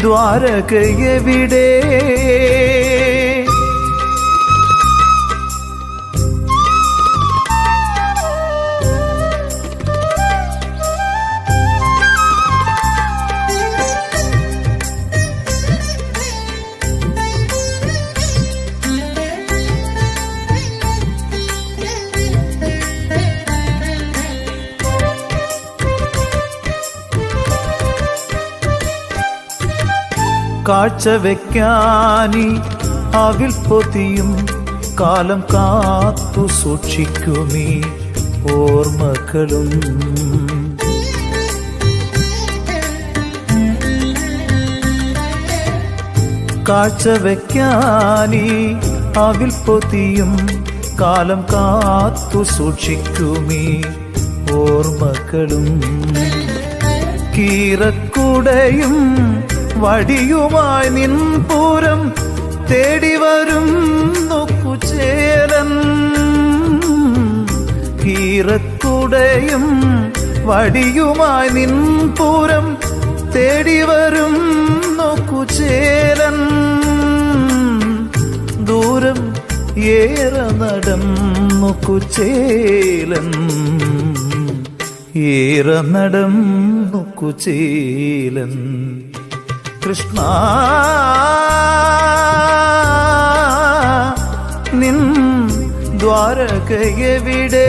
ദ്വാരകയെവിടെ കാഴ്ച വെക്കാനി അവിൽ പൊതിയും കാലം കാത്തു സൂക്ഷിക്കുമീ ഓർമ്മകളും. കാഴ്ച വെക്കാനി അവിൽ പൊതിയും കാലം കാത്തു സൂക്ഷിക്കുമീ ഓർമ്മകളും. കീറക്കുടയും വടിയുമായി നിൻപൂരം തേടി വരും കുചേലൻ. കീറക്കുടയും വടിയുമായി നിൻപൂരം തേടി വരും കുചേലൻ. ദൂരം ഏറെ നടന്നു കുചേലൻ. ഏറെ നടന്നു കുചേലൻ. കൃഷ്ണ. നിൻ ദ്വാരകയെവിടെ?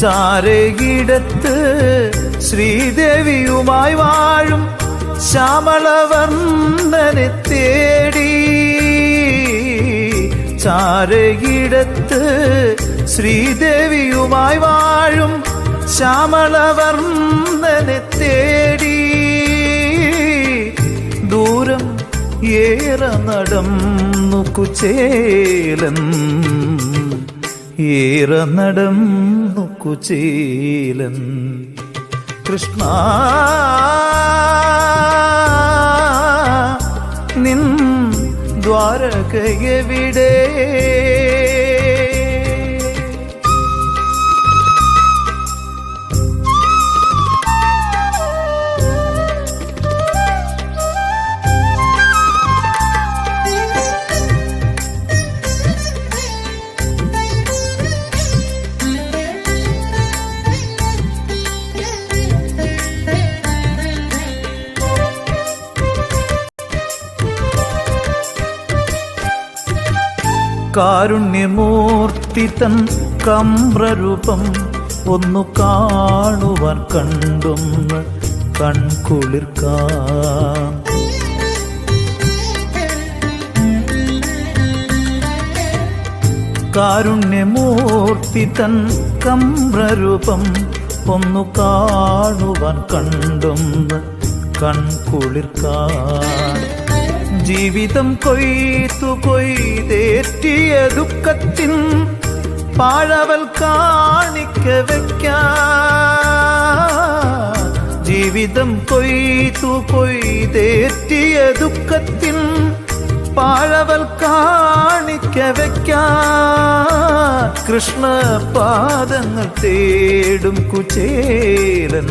ചാരകിടത്ത് ശ്രീദേവിയുമായി വാഴും ശ്യാമളവർണനെ തേടി. ചാരകിടത്ത് ശ്രീദേവിയുമായി വാഴും ശ്യാമളവർണനെ തേടി. ദൂരം ഏറെ നടന്നു കുചേലൻ ഏറെ നടന്നു കുചേലൻ കൃഷ്ണ നിൻ ദ്വാരകയെവിടെ? കാരുണ്യമൂർത്തി തൻ കമ്രരൂപം ഒന്നു കാണുവാൻ കണ്ടൊന്ന് കൺകുളിർക്കാൻ കാരുണ്യമൂർത്തി തൻ കമ്രരൂപം ഒന്നു കാണുവാൻ കണ്ടൊന്ന് കൺകുളിർക്കാൻ ജീവിതം കൊയ്ത്തു കൊയ്തേറ്റിയ ദുഃഖത്തിൻ പാഴവൽ കാണിക്ക വയ്ക്കാൻ ജീവിതം കൊയ്ത്തു കൊയ്തേറ്റിയ ദുഃഖത്തിൻ പാഴവൽ കാണിക്ക വയ്ക്കാൻ കൃഷ്ണ പാദങ്ങൾ തേടും കുചേലൻ